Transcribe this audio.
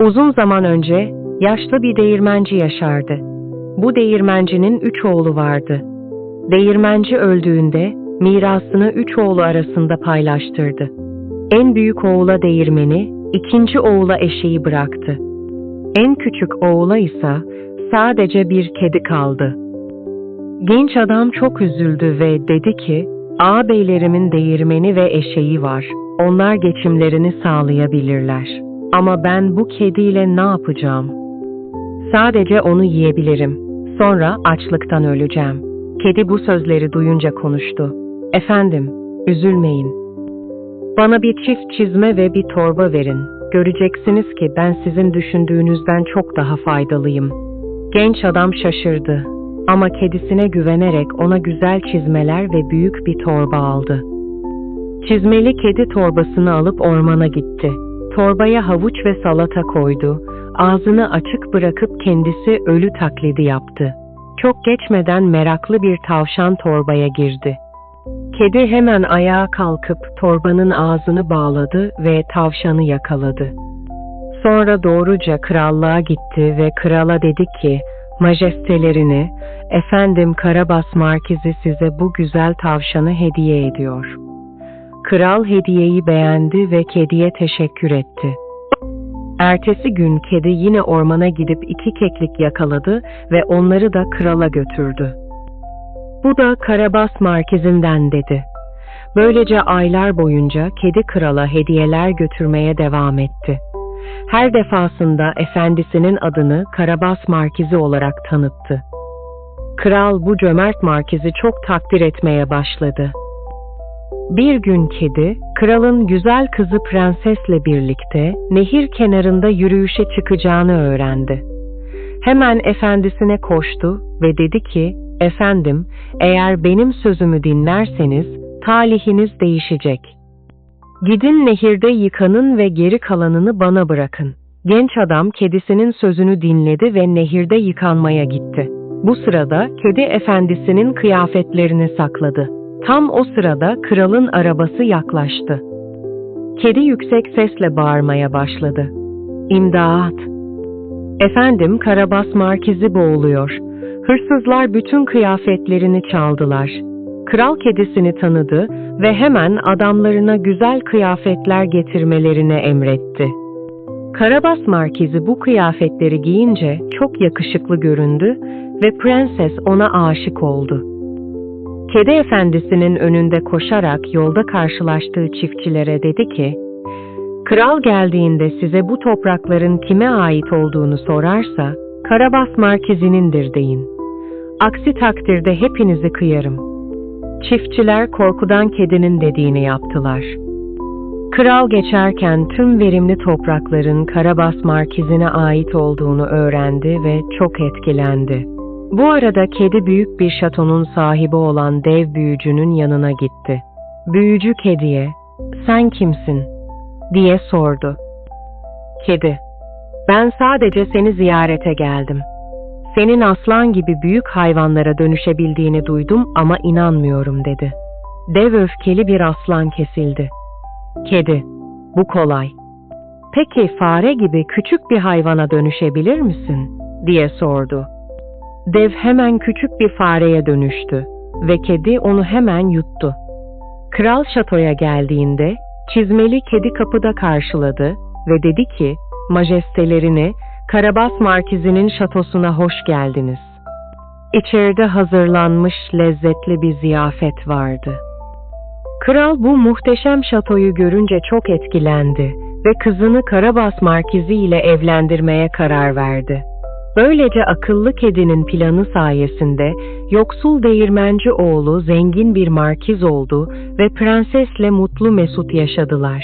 Uzun zaman önce yaşlı bir değirmenci yaşardı. Bu değirmencinin üç oğlu vardı. Değirmenci öldüğünde mirasını üç oğlu arasında paylaştırdı. En büyük oğula değirmeni, ikinci oğula eşeği bıraktı. En küçük oğula ise sadece bir kedi kaldı. Genç adam çok üzüldü ve dedi ki, ağabeylerimin değirmeni ve eşeği var. Onlar geçimlerini sağlayabilirler. Ama ben bu kediyle ne yapacağım? Sadece onu yiyebilirim. Sonra açlıktan öleceğim. Kedi bu sözleri duyunca konuştu. Efendim, üzülmeyin. Bana bir çift çizme ve bir torba verin. Göreceksiniz ki ben sizin düşündüğünüzden çok daha faydalıyım. Genç adam şaşırdı ama kedisine güvenerek ona güzel çizmeler ve büyük bir torba aldı. Çizmeli kedi torbasını alıp ormana gitti. Torbaya havuç ve salata koydu. Ağzını açık bırakıp kendisi ölü taklidi yaptı. Çok geçmeden meraklı bir tavşan torbaya girdi. Kedi hemen ayağa kalkıp torbanın ağzını bağladı ve tavşanı yakaladı. Sonra doğruca krallığa gitti ve krala dedi ki, Majestelerini, efendim Karabas Markizi size bu güzel tavşanı hediye ediyor. Kral hediyeyi beğendi ve kediye teşekkür etti. Ertesi gün kedi yine ormana gidip iki keklik yakaladı ve onları da krala götürdü. Bu da Karabas Markizinden dedi. Böylece aylar boyunca kedi krala hediyeler götürmeye devam etti. Her defasında efendisinin adını Karabas Markizi olarak tanıttı. Kral bu cömert markizi çok takdir etmeye başladı. Bir gün kedi, kralın güzel kızı prensesle birlikte nehir kenarında yürüyüşe çıkacağını öğrendi. Hemen efendisine koştu ve dedi ki, Efendim, eğer benim sözümü dinlerseniz talihiniz değişecek. Gidin nehirde yıkanın ve geri kalanını bana bırakın. Genç adam kedisinin sözünü dinledi ve nehirde yıkanmaya gitti. Bu sırada kedi efendisinin kıyafetlerini sakladı. Tam o sırada kralın arabası yaklaştı. Kedi yüksek sesle bağırmaya başladı. İmdat! Efendim Karabas Markizi boğuluyor. Hırsızlar bütün kıyafetlerini çaldılar. Kral kedisini tanıdı ve hemen adamlarına güzel kıyafetler getirmelerine emretti. Karabas Markizi bu kıyafetleri giyince çok yakışıklı göründü ve prenses ona aşık oldu. Kedi efendisinin önünde koşarak yolda karşılaştığı çiftçilere dedi ki, Kral geldiğinde size bu toprakların kime ait olduğunu sorarsa, Karabas Markizi'nindir deyin. Aksi takdirde hepinizi kıyarım. Çiftçiler korkudan kedinin dediğini yaptılar. Kral geçerken tüm verimli toprakların Karabas Markizi'ne ait olduğunu öğrendi ve çok etkilendi. Bu arada kedi büyük bir şatonun sahibi olan dev büyücünün yanına gitti. Büyücü kediye, "Sen kimsin?" diye sordu. Kedi, "Ben sadece seni ziyarete geldim. Senin aslan gibi büyük hayvanlara dönüşebildiğini duydum ama inanmıyorum." dedi. Dev öfkeli bir aslan kesildi. Kedi, "Bu kolay. Peki fare gibi küçük bir hayvana dönüşebilir misin?" diye sordu. Dev hemen küçük bir fareye dönüştü ve kedi onu hemen yuttu. Kral şatoya geldiğinde çizmeli kedi kapıda karşıladı ve dedi ki, majestelerini Karabas Markizi'nin şatosuna hoş geldiniz. İçeride hazırlanmış lezzetli bir ziyafet vardı. Kral bu muhteşem şatoyu görünce çok etkilendi ve kızını Karabas Markizi ile evlendirmeye karar verdi. Böylece akıllı kedinin planı sayesinde yoksul değirmenci oğlu zengin bir markiz oldu ve prensesle mutlu mesut yaşadılar.